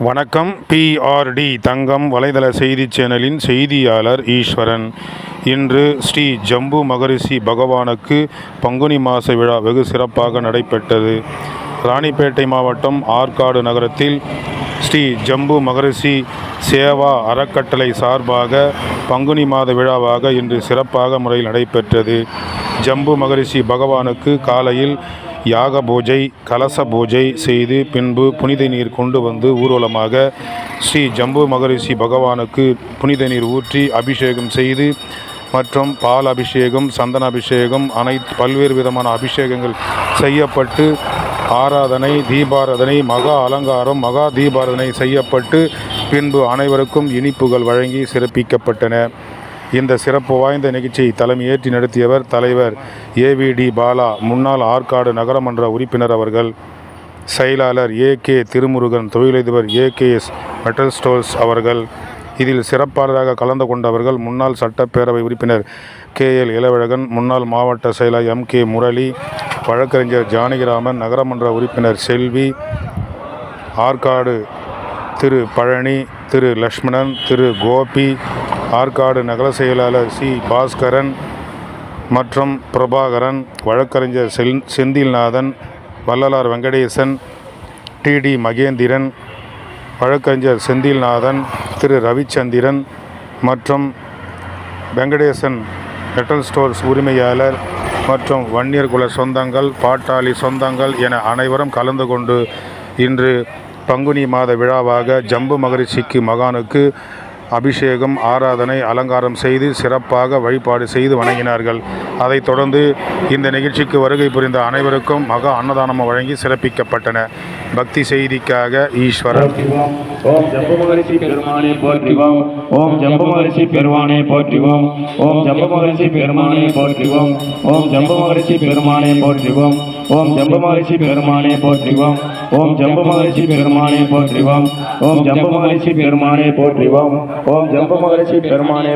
வணக்கம் பிஆர்டி தங்கம் வலைதள செய்தி சேனலின் செய்தியாளர் ஈஸ்வரன். இன்று ஸ்ரீ ஜம்பு மகரிஷி பகவானுக்கு பங்குனி மாச விழா வெகு சிறப்பாக நடைபெற்றது. ராணிப்பேட்டை மாவட்டம் ஆற்காடு நகரத்தில் ஸ்ரீ ஜம்பு மகரிஷி சேவா அறக்கட்டளை சார்பாக பங்குனி மாத விழாவாக இன்று சிறப்பாக முறையில் நடைபெற்றது. ஜம்பு மகரிஷி பகவானுக்கு காலையில் யாக பூஜை கலச பூஜை செய்து பின்பு புனித நீர் கொண்டு வந்து ஊர்வலமாக ஸ்ரீ ஜம்பு மகரிஷி பகவானுக்கு புனித நீர் ஊற்றி அபிஷேகம் செய்து மற்றும் பால் அபிஷேகம் சந்தன அபிஷேகம் அனைத்து பல்வேறு விதமான அபிஷேகங்கள் செய்யப்பட்டு ஆராதனை தீபாராதனை மகா அலங்காரம் மகா தீபாராதனை செய்யப்பட்டு பின்பு அனைவருக்கும் இனிப்புகள் வழங்கி சிறப்பிக்கப்பட்டன. இந்த சிறப்பு வாய்ந்த நிகழ்ச்சியை தலைமையேற்றி நடத்தியவர் தலைவர் ஏவிடி பாலா முன்னாள் ஆற்காடு நகரமன்ற உறுப்பினர் அவர்கள் செயலாளர் ஏ கே திருமுருகன் தொழிலதிபர் A K S metal stores அவர்கள் இதில் சிறப்பாளராக கலந்து கொண்டவர்கள் முன்னாள் சட்டப்பேரவை உறுப்பினர் கே எல் இளவழகன் முன்னாள் மாவட்ட செயலர் எம் கே முரளி வழக்கறிஞர் ஜானகிராமன் நகரமன்ற உறுப்பினர் செல்வி ஆற்காடு திரு பழனி திரு லக்ஷ்மணன் திரு கோபி ஆற்காடு நகர செயலாளர் சி. பாஸ்கரன் மற்றும் பிரபாகரன் வழக்கறிஞர் செல் செந்தில்நாதன் வள்ளலார் வெங்கடேசன் டிடி மகேந்திரன் வழக்கறிஞர் செந்தில்நாதன் திரு. ரவிச்சந்திரன் மற்றும் வெங்கடேசன் மெட்டல் ஸ்டோர்ஸ் உரிமையாளர் மற்றும் வன்னியர் குல சொந்தங்கள் பாட்டாளி சொந்தங்கள் என அனைவரும் கலந்து கொண்டு இன்று பங்குனி மாத விழாவாக ஜம்பு மகரிஷிக்கு மகானுக்கு அபிஷேகம் ஆராதனை அலங்காரம் செய்து சிறப்பாக வழிபாடு செய்து வணங்கினார்கள். அதைத் தொடர்ந்து இந்த நிகழ்ச்சிக்கு வருகை புரிந்த அனைவருக்கும் மகா அன்னதானம் வழங்கி சிறப்பிக்கப்பட்டன. பக்தி செய்திக்காக ஈஸ்வரன். ஓம் ஜம்பமகரிசி பெருமானே போற்றிவோம். ஓம் ஜம்பமகரிசி பெருமானே போற்றிவோம். ஓம் ஜம்பமகரிசி பெருமானே போற்றிவோம். ஓம் ஜம்பமகரிசி பெருமானே போற்றிவோம். ஓம் ஜம்பமகரிசி பெருமானே போற்றிவோம். ஓம் ஜம்பமகரிசி பெருமானே போற்றிவோம். ஓம் ஜம்பமகரிசி பெருமானே போற்றிவோம். ஓம் ஜம்பமகரிசி பெருமானே